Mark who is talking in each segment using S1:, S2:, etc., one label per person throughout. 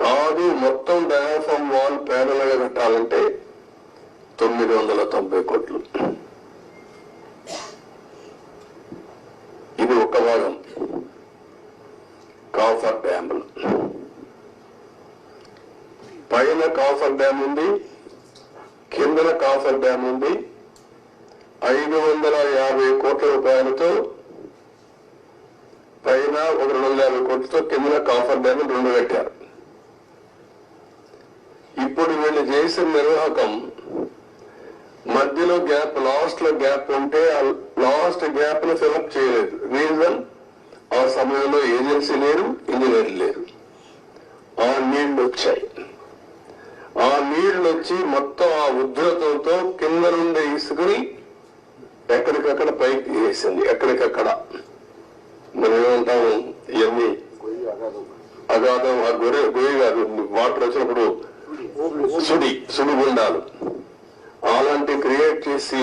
S1: కాదు మొత్తం diaphragm wall panel కట్టాలంటే తొమ్మిది వందల తొంభై కోట్లు. ఇది ఒక భాగం. కాఫర్ డ్యాములు పైన కాఫర్ డ్యామ్ ఉంది కిందన కాఫర్ డ్యామ్ ఉంది. ఐదు వందల యాభై కోట్ల రూపాయలతో పైన ఒక రెండు వందల యాభై కోట్లతో కిందన కాఫర్ డ్యామ్ రెండు కట్టారు. ఇప్పుడు వీళ్ళు చేసిన నిర్వాహకం మధ్యలో గ్యాప్ లాస్ట్లో గ్యాప్ ఉంటే ఆ లాస్ట్ గ్యాప్ను ఫిలప్ చేయలేదు. రీజన్ ఆ సమయంలో ఏజెన్సీ లేరు ఇంజనీర్ లేరు. ఆ నీళ్ళు వచ్చాయి. ఆ నీళ్ళు వచ్చి మొత్తం ఆ ఉధృతంతో కింద నుండి ఇసుకుని ఎక్కడికక్కడ పైకి వేసింది ఎక్కడికక్కడ? మనం ఏమంటాము? ఇవన్నీ. అగాధం. ఆ గొర్రె గొయ్యి కాదు వాటర్ వచ్చినప్పుడు సుడి సుడిగుండాలు. అలాంటి క్రియేట్ చేసి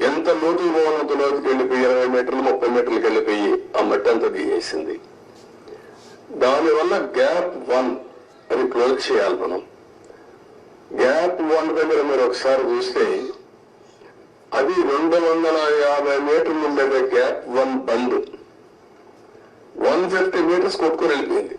S1: ఎంత లోతు పోనంత వెళ్ళిపోయి ఇరవై మీటర్లు ముప్పై మీటర్లకు వెళ్ళిపోయి ఆ మట్టి అంతా దిగేసింది. దానివల్ల గ్యాప్ వన్ అది క్లోజ్ చేయాలి మనం. గ్యాప్ వన్ దగ్గర మీరు ఒకసారి చూస్తే అది రెండు వందల యాభై మీటర్లు ఉండేది gap one bund one fifty metres కొట్టుకుని వెళ్ళిపోయింది.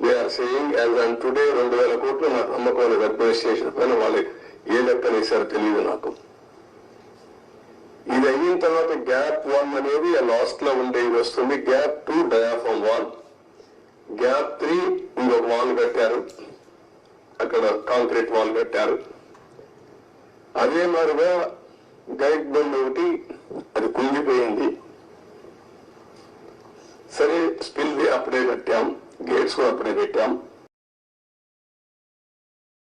S1: we're saying as and today రెండు వేల కోట్లు నాకు నమ్మకం లేదు అడ్మినిస్ట్రేషన్ పైన వాళ్ళు ఏ లెక్కన వేశారో తెలియదు నాకు. ఇది అయిన తర్వాత గ్యాప్ వన్ అనేది లాస్ట్లో ఉండేది వస్తుంది. Gap two diaphragm wall gap three ఇంకొక వాల్ కట్టారు. అక్కడ కాంక్రీట్ వాల్ కట్టారు. అదే మాదిరిగా గైడ్ బండ్ ఒకటి అది కుంగిపోయింది. సరే స్పిల్ అప్పుడే కట్టాం గేట్స్ కూడా అప్పుడే పెట్టాం